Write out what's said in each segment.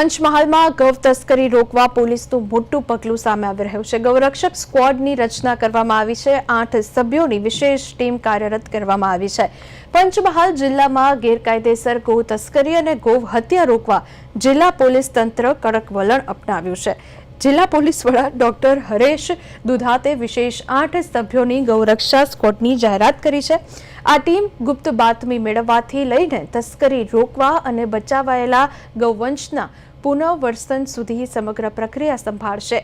પંચમહાલમાં ગૌ તસ્કરી રોકવા પોલીસનું મોટું પગલું સામે આવી રહ્યું છે. ગૌરક્ષક સ્ક્વોડની રચના કરવામાં આવી છે. આઠ સભ્યોની વિશેષ ટીમ કાર્યરત કરવામાં આવી છે. પંચમહાલ જિલ્લામાં ગેરકાયદેસર ગૌ તસ્કરી અને ગૌ હત્યા રોકવા જિલ્લા પોલીસ તંત્ર કડક વલણ અપનાવ્યું છે. જિલ્લા પોલીસ વડા ડોક્ટર હરેશ દુધાતે વિશેષ આઠ સભ્યોની ગૌરક્ષા સ્ક્વોડની જાહેરાત કરી છે. આ ટીમ ગુપ્ત બાતમી મેળવવાથી લઈને તસ્કરી રોકવા અને બચાવાયેલા ગૌવંશના પુનઃવર્તન સુધી સમગ્ર પ્રક્રિયા સંભાળશે.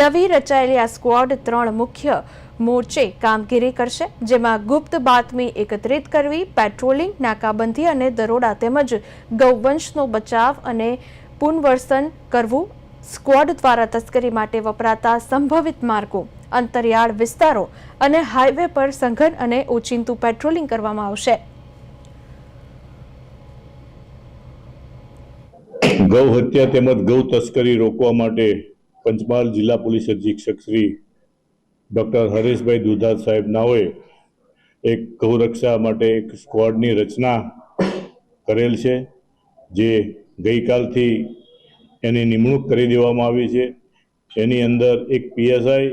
નવી રચાયેલી આ સ્ક્વોડ ત્રણ મુખ્ય મોરચે કામગીરી કરશે, જેમાં ગુપ્ત બાતમી એકત્રિત કરવી, પેટ્રોલિંગ, નાકાબંધી અને દરોડા તેમજ ગૌવંશનો બચાવ અને પુનર્વસન કરવું, સ્ક્વોડ દ્વારા તસ્કરી માટે વપરાતા સંભવિત માર્ગો, અંતરિયાળ વિસ્તારો અને હાઈવે પર સંઘન અને ઓચિંતું પેટ્રોલિંગ કરવામાં આવશે. ગૌ હત્યા તેમજ ગૌ તસ્કરી રોકવા માટે પંચમહાલ જિલ્લા પોલીસ અધિક્ષક શ્રી ડૉક્ટર હરેશભાઈ દુધાત સાહેબ નાઓએ એક ગૌરક્ષા માટે એક સ્ક્વોડની રચના કરેલ છે, જે ગઈકાલથી એની નિમણૂક કરી દેવામાં આવી છે. એની અંદર એક પીએસઆઈ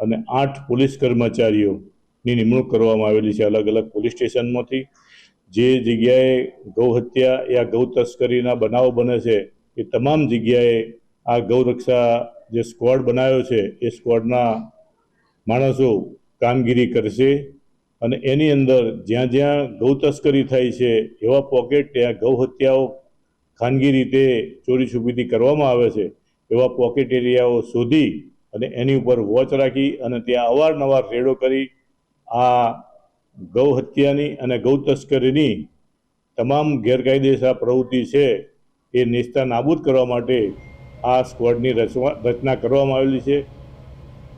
અને આઠ પોલીસ કર્મચારીઓની નિમણૂક કરવામાં આવેલી છે અલગ અલગ પોલીસ સ્ટેશનમાંથી. જે જગ્યાએ ગૌ હત્યા યા ગૌ તસ્કરીના બનાવો બને છે, એ તમામ જગ્યાએ આ ગૌરક્ષા જે સ્ક્વોડ બનાવ્યો છે, એ સ્ક્વોડના માણસો કામગીરી કરશે અને એની અંદર જ્યાં જ્યાં ગૌ તસ્કરી થાય છે, એવા પોકેટ ત્યાં ગૌ હત્યાઓ ખાનગી રીતે ચોરી છુપીથી કરવામાં આવે છે, એવા પોકેટ એરિયાઓ શોધી અને એની ઉપર વોચ રાખી અને ત્યાં અવારનવાર રેડો કરી આ ગૌ હત્યાની અને ગૌ તસ્કરીની તમામ ગેરકાયદેસર પ્રવૃત્તિ છે એ નિસ્તા નાબૂદ કરવા માટે આ સ્કવોડની રચવા રચના કરવામાં આવેલી છે.